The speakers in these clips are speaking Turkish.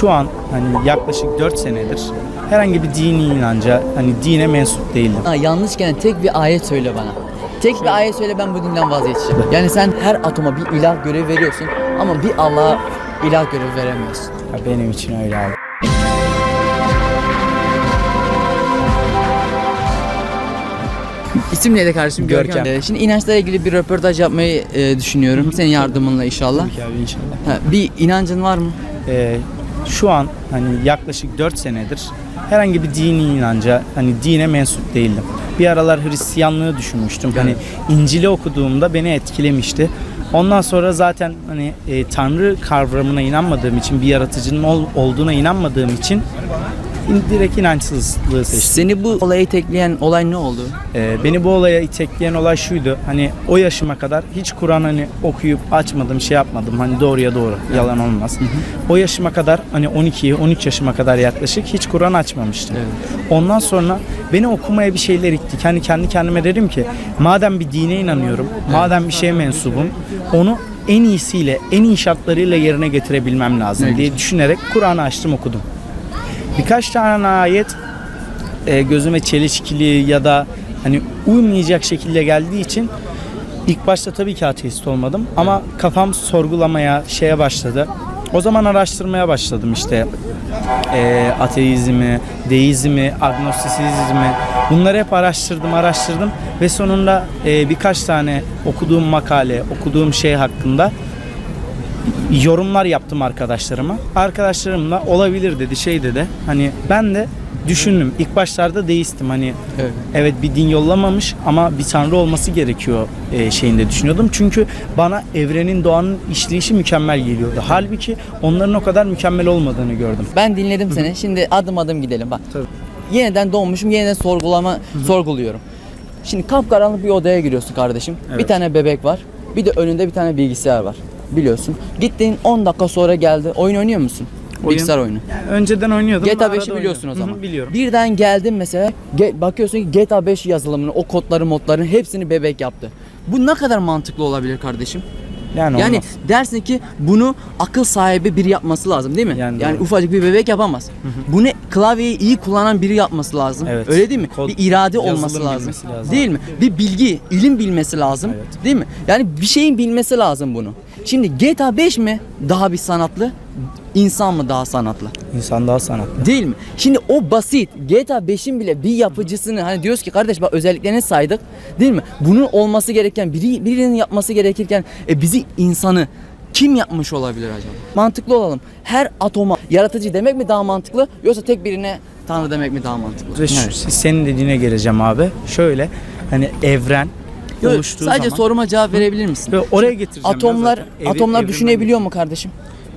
şu an hani yaklaşık 4 senedir herhangi bir dini inanca hani dine mensup değildim. Ha, yanlışken tek bir ayet söyle bana. Tek bir ayet söyle ben bu dinden vazgeçeceğim. Yani sen her atoma bir ilah görevi veriyorsun ama bir Allah'a ilah görevi veremiyorsun. Ya benim için öyle abi. İsim neydi kardeşim? Görkem. Ee, Şimdi inançla ilgili bir röportaj yapmayı e, düşünüyorum. Senin yardımınla inşallah. Tabii ki abi inşallah. Ha, bir inancın var mı? Ee, şu an hani yaklaşık 4 senedir herhangi bir dini inanca hani dine mensup değildim. Bir aralar Hristiyanlığı düşünmüştüm. Hani İncil'i okuduğumda beni etkilemişti. Ondan sonra zaten hani e, Tanrı kavramına inanmadığım için bir yaratıcının ol- olduğuna inanmadığım için in- direkt inançsızlığı seçtim. Seni bu olaya tekleyen olay ne oldu? Ee, beni bu olaya itekleyen olay şuydu. Hani o yaşıma kadar hiç Kur'an hani okuyup açmadım, şey yapmadım. Hani doğruya doğru, yalan olmaz. O yaşıma kadar hani 12'ye 13 yaşıma kadar yaklaşık hiç Kur'an açmamıştım. Ondan sonra beni okumaya bir şeyler ittik. Hani kendi kendime dedim ki madem bir dine inanıyorum, madem bir şeye mensubum, onu en iyisiyle, en iyi şartlarıyla yerine getirebilmem lazım diye düşünerek Kur'an'ı açtım okudum. Birkaç tane ayet e, gözüme çelişkili ya da hani uymayacak şekilde geldiği için ilk başta tabii ki ateist olmadım ama kafam sorgulamaya şeye başladı. O zaman araştırmaya başladım işte e, ateizmi, deizmi, agnostisizmi bunları hep araştırdım araştırdım ve sonunda e, birkaç tane okuduğum makale, okuduğum şey hakkında yorumlar yaptım arkadaşlarıma. Arkadaşlarım da olabilir dedi şey dedi. Hani ben de düşündüm. İlk başlarda deistim hani Evet. evet bir din yollamamış ama bir tanrı olması gerekiyor e, şeyinde düşünüyordum. Çünkü bana evrenin doğanın işleyişi mükemmel geliyordu. Halbuki onların o kadar mükemmel olmadığını gördüm. Ben dinledim seni. Şimdi adım adım gidelim bak. Tabii. Yeniden doğmuşum, yeniden sorgulama sorguluyorum. Şimdi kapkaranlık bir odaya giriyorsun kardeşim. Bir Evet. tane bebek var. Bir de önünde bir tane bilgisayar var. Biliyorsun. Gittin 10 dakika sonra geldi. Oyun oynuyor musun? Oyun- Bilgisayar oyunu. Yani önceden oynuyordum. GTA ama 5'i arada biliyorsun o oynuyorum. zaman. Hı hı, biliyorum. Birden geldin mesela. ge- bakıyorsun ki GTA 5 yazılımını, o kodları, modların hepsini bebek yaptı. Bu ne kadar mantıklı olabilir kardeşim? Yani, Yani olmaz. dersin ki bunu akıl sahibi biri yapması lazım değil mi? Yani, Yani doğru. ufacık bir bebek yapamaz. Bunu klavyeyi iyi kullanan biri yapması lazım. Evet. Öyle değil mi? Kod- bir irade olması lazım. lazım. Değil mi? Bir bilgi, ilim bilmesi lazım. Evet. Değil mi? Yani bir şeyin bilmesi lazım bunu. Şimdi GTA 5 mi daha bir sanatlı? İnsan mı daha sanatlı? İnsan daha sanatlı. Değil mi? Şimdi o basit GTA 5'in bile bir yapıcısını hani diyoruz ki kardeş bak özelliklerini saydık değil mi? Bunun olması gereken biri birinin yapması gerekirken e, bizi insanı kim yapmış olabilir acaba? Mantıklı olalım. Her atoma yaratıcı demek mi daha mantıklı yoksa tek birine tanrı demek mi daha mantıklı? Ve şu- Evet. senin dediğine geleceğim abi. Şöyle hani evren Yo, oluştuğu sadece zaman soruma cevap verebilir misin? Ve oraya getireceğim. Atomlar ben zaten. Ev- atomlar düşünebiliyor mu kardeşim?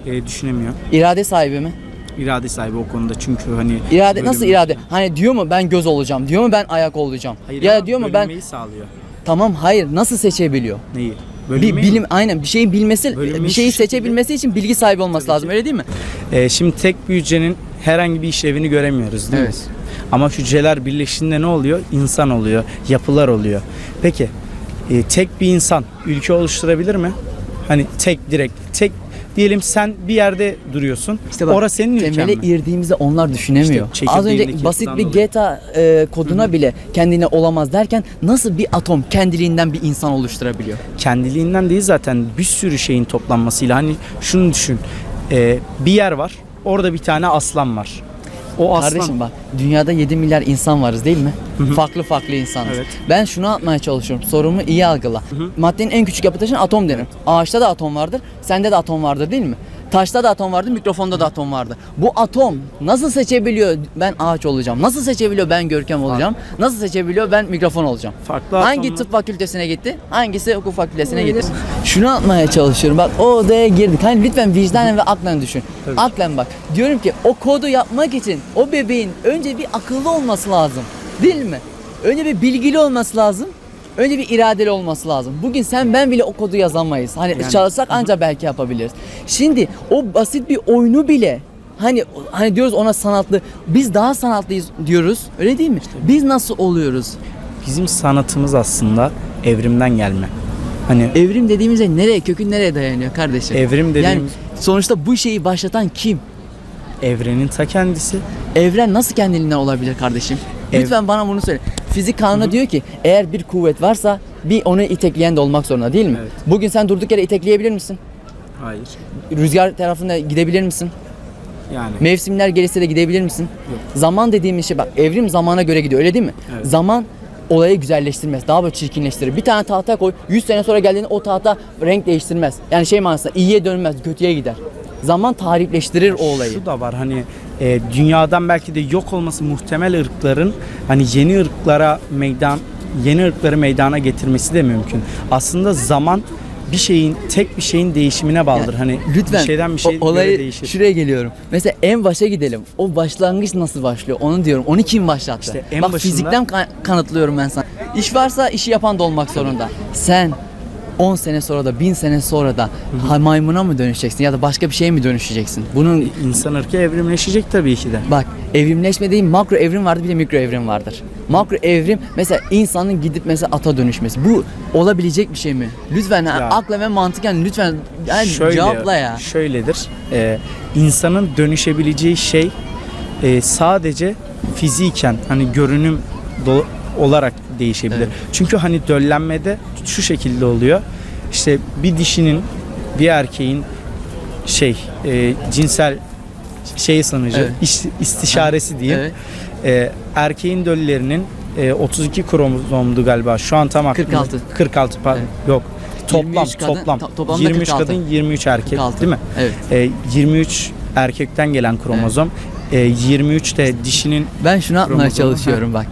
e, düşünemiyor. İrade sahibi mi? İrade sahibi o konuda çünkü hani İrade nasıl irade? Hani diyor mu ben göz olacağım? Diyor mu ben ayak olacağım? Hayır ya ama diyor mu ben sağlıyor. tamam hayır nasıl seçebiliyor? Neyi? Bir bilim mi? aynen bir şeyin bilmesi Bölünmeyi bir şeyi şu şekilde- seçebilmesi için bilgi sahibi olması Tabii lazım ki. öyle değil mi? E, şimdi tek bir hücrenin herhangi bir işlevini göremiyoruz değil Evet. mi? Ama hücreler birleştiğinde ne oluyor? İnsan oluyor, yapılar oluyor. Peki e, tek bir insan ülke oluşturabilir mi? Hani tek direkt tek diyelim sen bir yerde duruyorsun. İşte bak, Orası senin ülken Temele mi? irdiğimizde onlar düşünemiyor. İşte Az önce basit bir dolayı. GTA e, koduna bile kendine olamaz derken nasıl bir atom kendiliğinden bir insan oluşturabiliyor? kendiliğinden değil zaten bir sürü şeyin toplanmasıyla hani şunu düşün e, bir yer var orada bir tane aslan var o aslan Kardeşim bak dünyada 7 milyar insan varız değil mi? Farklı farklı insanız. Evet. Ben şunu atmaya çalışıyorum. Sorumu iyi algıla. Maddenin en küçük yapı taşına atom denir. Ağaçta da atom vardır. Sende de atom vardır değil mi? Taşta da atom vardır, mikrofonda da atom vardır. Bu atom nasıl seçebiliyor ben ağaç olacağım? Nasıl seçebiliyor ben görkem olacağım? Nasıl seçebiliyor ben mikrofon olacağım? Farklı Hangi atomlar- tıp fakültesine gitti? Hangisi hukuk fakültesine gitti? Şunu atmaya çalışıyorum. Bak o odaya girdik. Hani lütfen vicdanen ve aklen düşün. Aklen bak. Diyorum ki o kodu yapmak için o bebeğin önce bir akıllı olması lazım. Değil mi? Önce bir bilgili olması lazım. Önce bir iradeli olması lazım. Bugün sen ben bile o kodu yazamayız. Hani Yani- çalışsak ancak belki yapabiliriz. Şimdi o basit bir oyunu bile hani hani diyoruz ona sanatlı. Biz daha sanatlıyız diyoruz. Öyle değil mi? Biz nasıl oluyoruz? bizim sanatımız aslında evrimden gelme hani Evrim dediğimizde nereye kökün nereye dayanıyor kardeşim? Evrim yani dediğimiz- sonuçta bu şeyi başlatan kim? evrenin ta kendisi. Evren nasıl kendiliğinden olabilir kardeşim? Lütfen bana bunu söyle. Fizik kanunu diyor ki eğer bir kuvvet varsa bir onu itekleyen de olmak zorunda değil mi? Evet. Bugün sen durduk yere itekleyebilir misin? Hayır. Rüzgar tarafında gidebilir misin? Yani Mevsimler gelirse de gidebilir misin? Zaman dediğimiz şey bak evrim zamana göre gidiyor öyle değil mi? Evet. Zaman olayı güzelleştirmez. Daha böyle çirkinleştirir. Bir tane tahta koy 100 sene sonra geldiğinde o tahta renk değiştirmez. Yani şey manasında iyiye dönmez kötüye gider. Zaman tarihleştirir o olayı. şu da var hani e, dünyadan belki de yok olması muhtemel ırkların hani yeni ırklara meydan yeni ırkları meydana getirmesi de mümkün. Aslında zaman bir şeyin tek bir şeyin değişimine bağlıdır. hani Lütfen bir şeyden bir şey olayı değişir. şuraya geliyorum. Mesela en başa gidelim. O başlangıç nasıl başlıyor? Onu diyorum. Onu kim başlattı? İşte en Bak başında- fizikten kan- kanıtlıyorum ben sana. İş varsa işi yapan da olmak zorunda. Sen 10 sene sonra da 1000 sene sonra da ha, maymuna mı dönüşeceksin ya da başka bir şeye mi dönüşeceksin? Bunun İnsan ırkı evrimleşecek tabii ki de. Bak evrimleşme değil makro evrim vardır bir de mikro evrim vardır. Makro evrim mesela insanın gidip mesela ata dönüşmesi. Bu olabilecek bir şey mi? Lütfen ha, Ya. akla ve mantıken lütfen yani cevapla ya. Şöyledir. Ee, insanın dönüşebileceği şey e, sadece fiziken hani görünüm do- olarak değişebilir. Evet. Çünkü hani döllenmede şu şekilde oluyor. İşte bir dişinin bir erkeğin şey e, cinsel şey sonucu Evet. iş- istişaresi diyeyim. Evet. E, erkeğin döllerinin e, 32 kromozomdu galiba. Şu an tam aklımda. 46. 46 pardon. Evet. Yok. Toplam 23 kadın- toplam. to- toplamda 23 46. kadın 23 erkek 46. değil mi? Evet. E, 23 erkekten gelen kromozom. E, 23 de dişinin Ben şunu Kromozomu, çalışıyorum bak.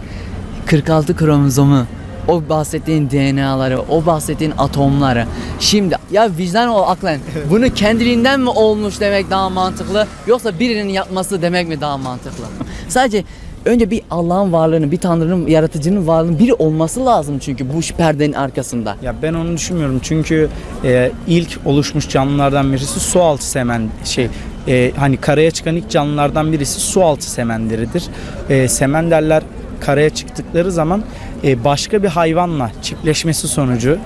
46 kromozomu o bahsettiğin DNA'ları, o bahsettiğin atomları. Şimdi ya vicdan o aklen. Bunu kendiliğinden mi olmuş demek daha mantıklı yoksa birinin yapması demek mi daha mantıklı? Sadece önce bir Allah'ın varlığını, bir tanrının, yaratıcının varlığının biri olması lazım çünkü bu perdenin arkasında. Ya ben onu düşünmüyorum çünkü e, ilk oluşmuş canlılardan birisi su altı semen şey e, hani karaya çıkan ilk canlılardan birisi su altı semenleridir. E, semenderler karaya çıktıkları zaman başka bir hayvanla çiftleşmesi sonucu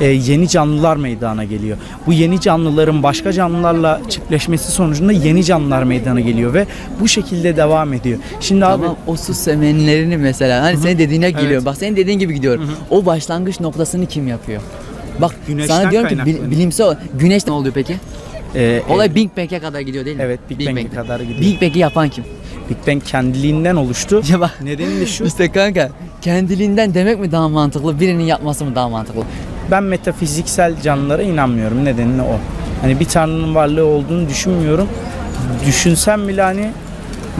e, yeni canlılar meydana geliyor. Bu yeni canlıların başka canlılarla çiftleşmesi sonucunda yeni canlılar meydana geliyor ve bu şekilde devam ediyor. Şimdi abi Tamam o su semenlerini mesela hani senin dediğine geliyor. Evet. Bak senin dediğin gibi gidiyorum. O başlangıç noktasını kim yapıyor? Bak Güneşten sana diyorum ki bilimsel güneş ne oluyor peki? e, Olay Big Bang'e kadar gidiyor değil mi? Evet, Big Bang'e Bang'de. kadar gidiyor. Big Bang'i yapan kim? Big Bang kendiliğinden oluştu. Ya bak. Nedeni de şu. İşte kanka kendiliğinden demek mi daha mantıklı, birinin yapması mı daha mantıklı? Ben metafiziksel canlılara inanmıyorum. Nedeni o. Hani bir tanrının varlığı olduğunu düşünmüyorum. Düşünsem bile hani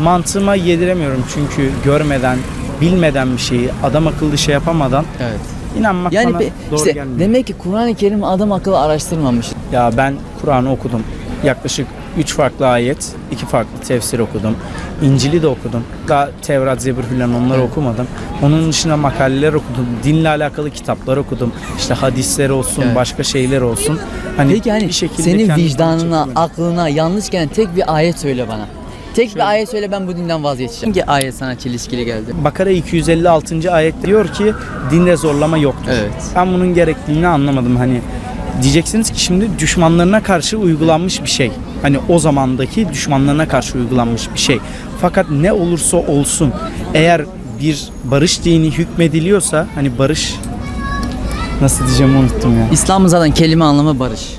mantığıma yediremiyorum. Çünkü görmeden, bilmeden bir şeyi adam akıllı şey yapamadan Evet. inanmak Yani bana pe- doğru işte gelmiyor. demek ki Kur'an-ı Kerim adam akıllı araştırmamış. Ya ben Kur'an'ı okudum. Yaklaşık 3 farklı ayet, 2 farklı tefsir okudum. İncil'i de okudum. Daha Tevrat, Zebur filan onları okumadım. Onun dışında makaleler okudum. Dinle alakalı kitaplar okudum. İşte hadisler olsun, Evet. başka şeyler olsun. Hani Peki hani bir şekilde senin kendimi vicdanına, aklına yanlış gelen tek bir ayet söyle bana. Tek bir ayet söyle ben bu dinden vazgeçeceğim. Hangi ayet sana çelişkili geldi? Bakara 256. ayet diyor ki dinde zorlama yoktur. Evet. Ben bunun gerekliliğini anlamadım. Hani diyeceksiniz ki şimdi düşmanlarına karşı uygulanmış bir şey. Hani o zamandaki düşmanlarına karşı uygulanmış bir şey. Fakat ne olursa olsun eğer bir barış dini hükmediliyorsa hani barış nasıl diyeceğimi unuttum ya. İslam'ın zaten kelime anlamı barış.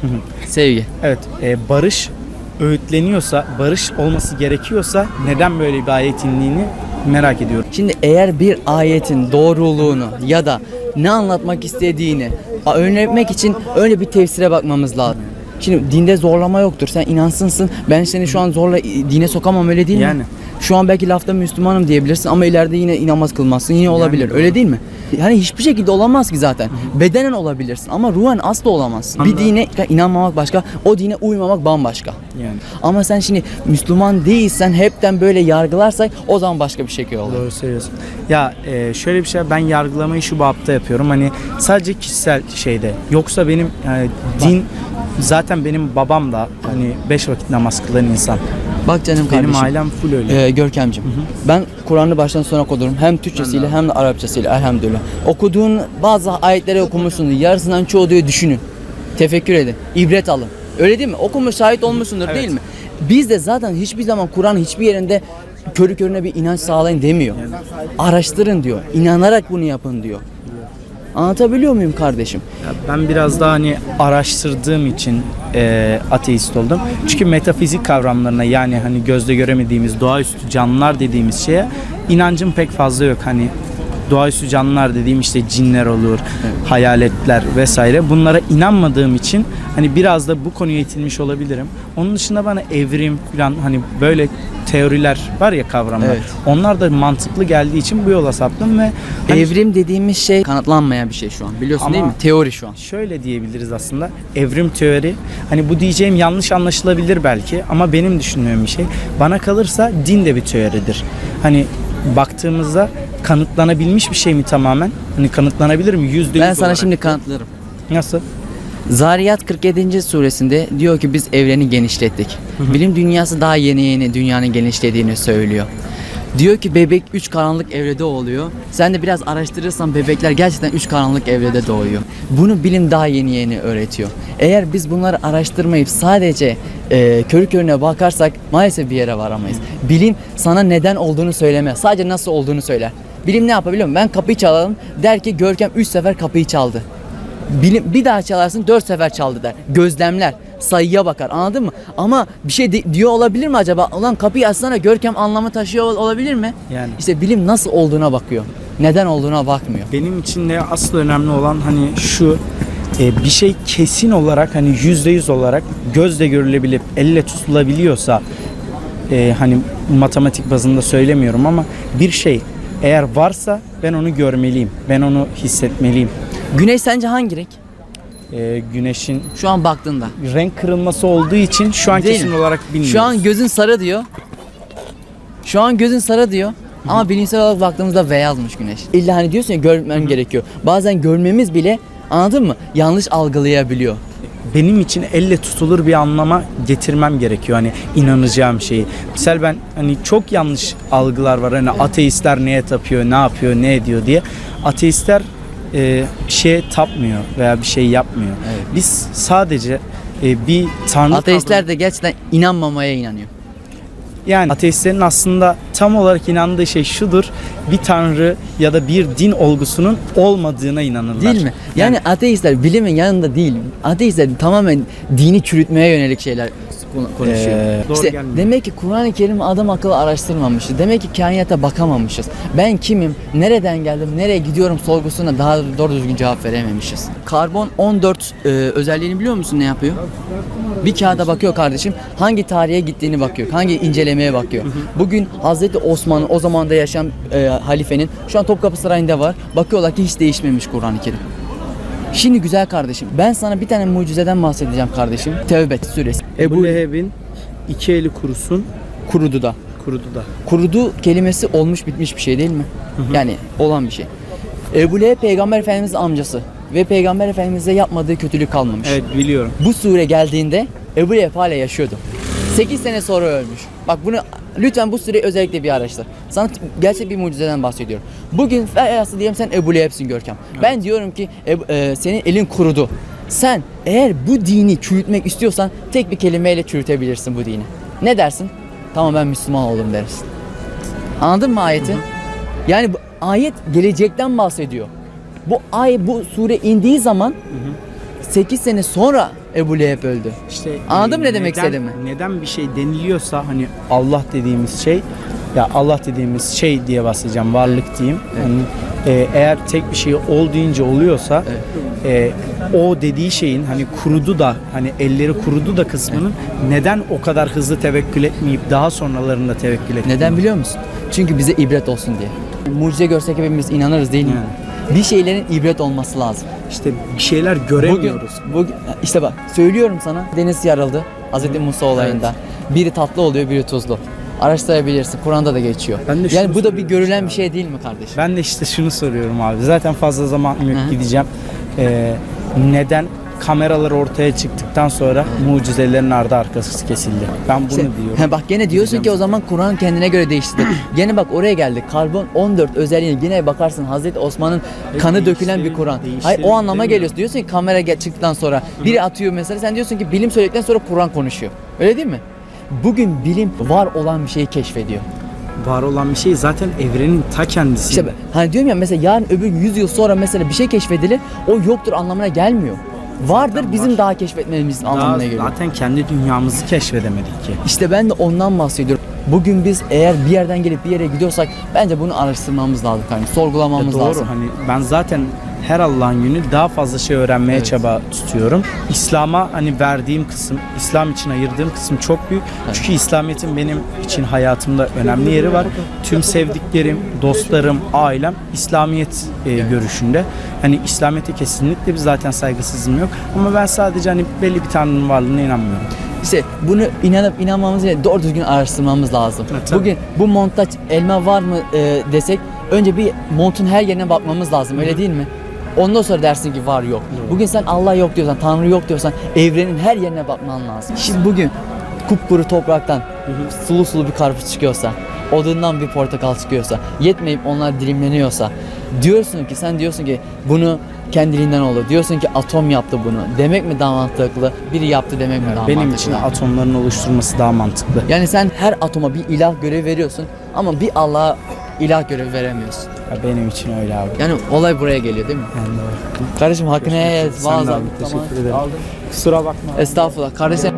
Sevgi. Evet, e, barış öğütleniyorsa, barış olması gerekiyorsa neden böyle bir ayet indiğini merak ediyorum. Şimdi eğer bir ayetin doğruluğunu ya da ne anlatmak istediğini öğrenmek için öyle bir tefsire bakmamız lazım. Şimdi dinde zorlama yoktur. Sen inansınsın. Ben seni şu an zorla dine sokamam öyle değil Yani. mi? Şu an belki lafta Müslümanım diyebilirsin ama ileride yine inanmaz kılmazsın. Yine olabilir. doğru. Öyle değil mi? Yani hiçbir şekilde olamaz ki zaten. Bedenen olabilirsin ama ruhen asla olamazsın. Bir Anladım. dine inanmamak başka, o dine uymamak bambaşka. Yani Ama sen şimdi Müslüman değilsen hepten böyle yargılarsak o zaman başka bir şey oluyor. Doğru söylüyorsun. Ya e, şöyle bir şey ben yargılamayı şu bapta yapıyorum. Hani sadece kişisel şeyde. Yoksa benim yani din zaten benim babam da hani beş vakit namaz kılan insan. Bak canım Benim kardeşim. ailem full öyle. Ee, Görkemcim. Ben Kur'an'ı baştan sona okudum. Hem Türkçesiyle hem de Arapçasıyla elhamdülillah. Okuduğun bazı ayetleri okumuşsundur. Yarısından çoğu diyor düşünün. Tefekkür edin. ibret alın. Öyle değil mi? Okumuş şahit olmuşsundur Evet. değil mi? Biz de zaten hiçbir zaman Kur'an hiçbir yerinde körü körüne bir inanç sağlayın demiyor. Araştırın diyor. İnanarak bunu yapın diyor. Anlatabiliyor muyum kardeşim? Ya Ben biraz daha hani araştırdığım için e, ateist oldum. Çünkü metafizik kavramlarına yani hani gözle göremediğimiz doğaüstü canlılar dediğimiz şeye inancım pek fazla yok. Hani doğaüstü canlılar dediğim işte cinler olur, hayaletler vesaire. Bunlara inanmadığım için hani biraz da bu konuya itilmiş olabilirim. Onun dışında bana evrim falan hani böyle teoriler var ya kavramlar. Evet. Onlar da mantıklı geldiği için bu yola saptım ve hani Evrim dediğimiz şey kanıtlanmayan bir şey şu an. Biliyorsun Ama- değil mi? Teori şu an. şöyle diyebiliriz aslında. Evrim teori. Hani bu diyeceğim yanlış anlaşılabilir belki ama benim düşündüğüm bir şey. Bana kalırsa din de bir teoridir. Hani baktığımızda kanıtlanabilmiş bir şey mi tamamen? Hani kanıtlanabilir mi? Yüzde Ben yüz sana olarak. şimdi kanıtlarım. Nasıl? Zariyat 47. suresinde diyor ki biz evreni genişlettik. Bilim dünyası daha yeni yeni dünyanın genişlediğini söylüyor. Diyor ki bebek 3 karanlık evrede oluyor. Sen de biraz araştırırsan bebekler gerçekten 3 karanlık evrede doğuyor. Bunu bilim daha yeni yeni öğretiyor. Eğer biz bunları araştırmayıp sadece e, körü körüne bakarsak maalesef bir yere varamayız. Bilim sana neden olduğunu söylemez. Sadece nasıl olduğunu söyler. Bilim ne yapabiliyor musun? Ben kapıyı çalalım der ki Görkem 3 sefer kapıyı çaldı. Bilim, bir daha çalarsın dört sefer çaldı der. Gözlemler, sayıya bakar anladın mı? Ama bir şey de- diyor olabilir mi acaba? Ulan kapıyı açsana Görkem anlamı taşıyor ol- olabilir mi? Yani. İşte bilim nasıl olduğuna bakıyor. Neden olduğuna bakmıyor. Benim için de asıl önemli olan hani şu e, bir şey kesin olarak hani yüzde yüz olarak gözle görülebilip elle tutulabiliyorsa e, hani matematik bazında söylemiyorum ama bir şey eğer varsa ben onu görmeliyim. Ben onu hissetmeliyim. Güneş sence hangi renk? E, güneşin Şu an baktığında. renk kırılması olduğu için şu an Değil kesin mi? olarak bilmiyoruz. Şu an gözün sarı diyor. Şu an gözün sarı diyor. Ama bilimsel olarak baktığımızda beyazmış güneş. İlla hani diyorsun ya görmem gerekiyor. Bazen görmemiz bile anladın mı? Yanlış algılayabiliyor. benim için elle tutulur bir anlama getirmem gerekiyor hani inanacağım şeyi. Misal ben hani çok yanlış algılar var hani ateistler neye tapıyor, ne yapıyor, ne ediyor diye. Ateistler e, bir şeye tapmıyor veya bir şey yapmıyor. Evet. Biz sadece e, bir tanrı Ateistler de gerçekten inanmamaya inanıyor. yani ateistlerin aslında tam olarak inandığı şey şudur. Bir tanrı ya da bir din olgusunun olmadığına inanırlar. Değil mi? Yani, ateistler bilimin yanında değil. Ateistler tamamen dini çürütmeye yönelik şeyler konu- konuşuyor. Ee, doğru işte demek ki Kur'an-ı Kerim adam akıllı araştırmamışız. Demek ki kainata bakamamışız. Ben kimim? Nereden geldim? Nereye gidiyorum sorgusuna daha doğru düzgün cevap verememişiz. Karbon 14 e, özelliğini biliyor musun ne yapıyor? Bir kağıda bakıyor kardeşim. Hangi tarihe gittiğini bakıyor. Hangi incelemeye bakıyor. Bugün Hazreti Osman'ın o zamanda yaşayan e, halifenin şu an Topkapı Sarayı'nda var. Bakıyorlar ki hiç değişmemiş Kur'an-ı Kerim. Şimdi güzel kardeşim ben sana bir tane mucizeden bahsedeceğim kardeşim. Tevbe suresi. Ebu Leheb'in iki eli kurusun, kurudu da. kurudu da. Kurudu kelimesi olmuş bitmiş bir şey değil mi? Yani olan bir şey. Ebu Leheb peygamber efendimizin amcası ve peygamber efendimize yapmadığı kötülük kalmamış. Evet biliyorum. Bu sure geldiğinde Ebu Leheb hala yaşıyordu. 8 sene sonra ölmüş. Bak bunu lütfen bu süreyi özellikle bir araştır. Sana gerçek bir mucizeden bahsediyorum. Bugün velhasıl diyelim sen Ebu Leheb'sin Görkem. Ben diyorum ki Ebu- e, senin elin kurudu. Sen eğer bu dini çürütmek istiyorsan tek bir kelimeyle çürütebilirsin bu dini. Ne dersin? Tamam ben Müslüman oldum dersin. Anladın mı ayeti? Yani bu ayet gelecekten bahsediyor. Bu ay bu sure indiği zaman 8 sene sonra Ebu Leheb öldü. İşte Anladın mı ne demek neden- istediğimi? Neden bir şey deniliyorsa hani Allah dediğimiz şey ya Allah dediğimiz şey diye bahsedeceğim varlık diyeyim. Hani, e, eğer tek bir şey ol deyince oluyorsa e, o dediği şeyin hani kurudu da hani elleri kurudu da kısmının neden o kadar hızlı tevekkül etmeyip daha sonralarında tevekkül ettiğini. Neden biliyor musun? Çünkü bize ibret olsun diye. Mucize görsek hepimiz inanırız değil mi? Bir şeylerin ibret olması lazım. İşte bir şeyler Bugün, göremiyoruz. bugün işte bak söylüyorum sana deniz yarıldı Hazreti Musa olayında. Biri tatlı oluyor biri tuzlu. Araştırabilirsin. Kur'an'da da geçiyor. Ben de yani bu da bir görülen bir şey değil mi kardeşim? Ben de işte şunu soruyorum abi. Zaten fazla zaman yok gideceğim. Ee, neden kameralar ortaya çıktıktan sonra mucizelerin ardı arkası kesildi? Ben bunu İşte, diyorum. he bak gene diyorsun ki o zaman Kur'an kendine göre değişti. gene bak oraya geldik. Karbon 14 özelliğine gene bakarsın Hazreti Osman'ın kanı dökülen bir değiştirin, Kur'an. Hayır o değiştirin anlama demiyorum. geliyorsun. Diyorsun ki kamera gel- çıktıktan sonra biri atıyor mesela sen diyorsun ki bilim söyledikten sonra Kur'an konuşuyor. Öyle değil mi? bugün bilim var olan bir şeyi keşfediyor. Var olan bir şey zaten evrenin ta kendisi. İşte ben- hani diyorum ya mesela yarın öbür 100 yıl sonra mesela bir şey keşfedilir o yoktur anlamına gelmiyor. Vardır bizim daha keşfetmemizin anlamına geliyor. zaten kendi dünyamızı keşfedemedik ki. İşte ben de ondan bahsediyorum. Bugün biz eğer bir yerden gelip bir yere gidiyorsak bence bunu araştırmamız lazım hani sorgulamamız Ya doğru lazım. hani ben zaten her Allah'ın günü daha fazla şey öğrenmeye Evet. çaba tutuyorum. İslam'a hani verdiğim kısım, İslam için ayırdığım kısım çok büyük. Çünkü İslamiyet'in benim için hayatımda önemli yeri var. Tüm sevdiklerim, dostlarım, ailem İslamiyet e, görüşünde. Hani İslamiyet'e kesinlikle bir zaten saygısızlığım yok. Ama ben sadece hani belli bir tanrının varlığına inanmıyorum. İşte bunu inanıp inanmamız için doğru düzgün araştırmamız lazım. Evet. Bugün bu montaj elma var mı e, desek önce bir montun her yerine bakmamız lazım öyle değil mi? Ondan sonra dersin ki var yok. Bugün sen Allah yok diyorsan, Tanrı yok diyorsan evrenin her yerine bakman lazım. Şimdi bugün kupkuru topraktan sulu sulu bir karpuz çıkıyorsa, odundan bir portakal çıkıyorsa, yetmeyip onlar dilimleniyorsa, diyorsun ki sen diyorsun ki bunu kendiliğinden oldu. Diyorsun ki atom yaptı bunu. Demek mi daha mantıklı? Biri yaptı demek mi daha Benim mantıklı? için atomların oluşturması daha mantıklı. Yani sen her atoma bir ilah görevi veriyorsun ama bir Allah'a ilah görevi veremiyorsun. Ya benim için öyle abi. Yani olay buraya geliyor değil mi? Yani doğru. Kardeşim hakkını helal et. Sen de abi, teşekkür ederim. Kusura bakma. Estağfurullah. Kardeşim